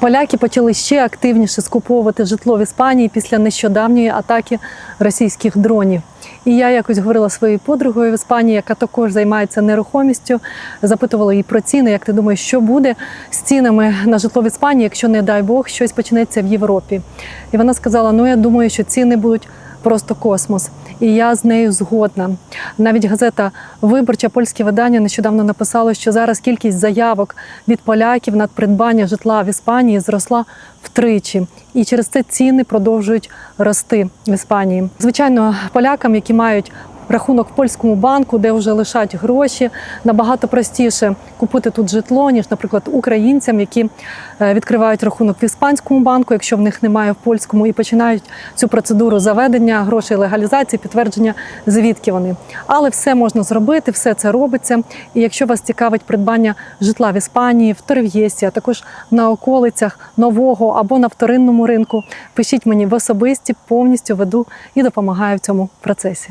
Поляки почали ще активніше скуповувати житло в Іспанії після нещодавньої атаки російських дронів. І я якось говорила своєю подругою в Іспанії, яка також займається нерухомістю, запитувала її про ціни. Як ти думаєш, що буде з цінами на житло в Іспанії, якщо не дай Бог щось почнеться в Європі? І вона сказала: Ну я думаю, що ціни будуть просто космос. І я з нею згодна. Навіть газета Виборча польське видання нещодавно написало, що зараз кількість заявок від поляків на придбання житла в Іспанії зросла втричі, і через це ціни продовжують рости в Іспанії. Звичайно, полякам, які мають рахунок в польському банку, де вже лишать гроші, набагато простіше купити тут житло, ніж, наприклад, українцям, які е, відкривають рахунок в іспанському банку, якщо в них немає в польському, і починають цю процедуру заведення грошей легалізації, підтвердження, звідки вони. Але все можна зробити, все це робиться. І якщо вас цікавить придбання житла в Іспанії, в Торв'єсі, а також на околицях нового або на вторинному ринку, пишіть мені в особисті, повністю веду і допомагаю в цьому процесі.